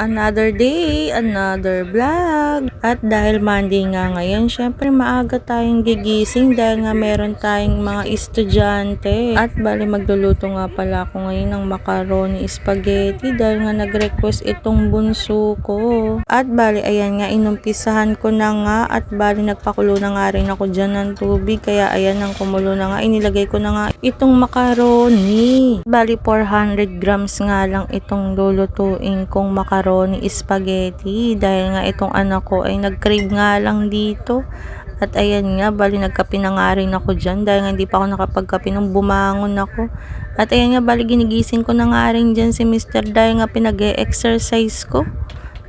Another day, another vlog. At dahil Monday nga ngayon, syempre maaga tayong gigising dahil nga meron tayong mga estudyante. At bali magluluto nga pala ako ngayon ng macaroni spaghetti dahil nga nag-request itong bunso ko. At bali ayan nga, inumpisahan ko na nga at bali nagpakulo na nga rin ako dyan ng tubig. Kaya ayan nang kumulo na nga, inilagay ko na nga itong macaroni. Bali 400 grams nga lang itong lulutuin kong macaroni spaghetti dahil nga itong anak ko ay nag-crave nga lang dito. At ayan nga, bali nagkape na nga rin ako dyan dahil nga hindi pa ako nakapagkape nung bumangon ako. At ayan nga, bali ginigising ko na nga rin dyan si Mr. dahil nga pinag-e-exercise ko.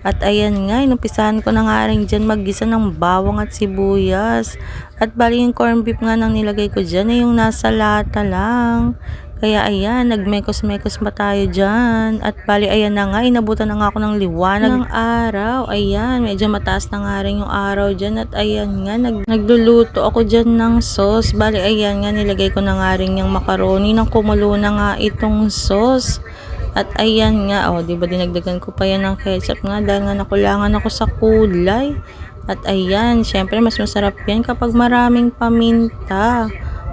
At ayan nga, inumpisahan ko na nga rin dyan maggisa ng bawang at sibuyas. At bali yung corned beef nga nang nilagay ko dyan ay yung nasa lata lang. Kaya ayan, nagmekos-mekos ba tayo dyan? At bali ayan na nga, inabutan na nga ako ng liwanag ng araw. Ayan, medyo mataas na nga rin yung araw dyan. At ayan nga, nag nagluluto ako dyan ng sauce. Bali ayan nga, nilagay ko na nga rin yung macaroni nang kumulo na nga itong sauce. At ayan nga, oh, di ba dinagdagan ko pa yan ng ketchup nga dahil nga nakulangan ako sa kulay. At ayan, syempre mas masarap yan kapag maraming paminta.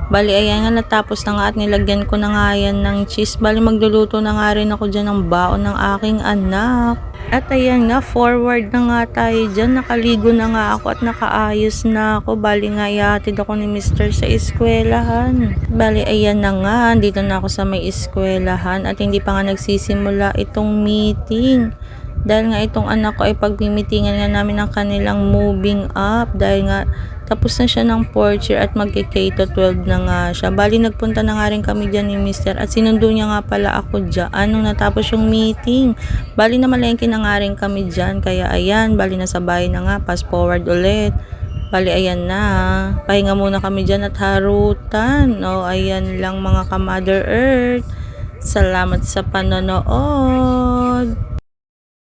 Bali, ayan nga, natapos na nga at nilagyan ko na nga yan ng cheese. Bali, magluluto na nga rin ako dyan ng baon ng aking anak. At ayan nga, forward na nga tayo dyan. Nakaligo na nga ako at nakaayos na ako. Bali nga, ihatid ako ni Mr. sa eskwelahan. Bali, ayan na nga, dito na ako sa may eskwelahan at hindi pa nga nagsisimula itong meeting. Dahil nga itong anak ko ay pagmimitingan nga namin ng kanilang moving up. Dahil nga tapos na siya ng fourth year at magki-K to 12 na nga siya. Bali nagpunta na nga rin kami dyan ni Mr. At sinundo niya nga pala ako dyan nung natapos yung meeting. Bali na malengke na nga rin kami dyan. Kaya ayan, bali na sa bahay na nga. Fast forward ulit. Bali, ayan na. Pahinga muna kami dyan at harutan. O, ayan lang mga ka-Mother Earth. Salamat sa panonood.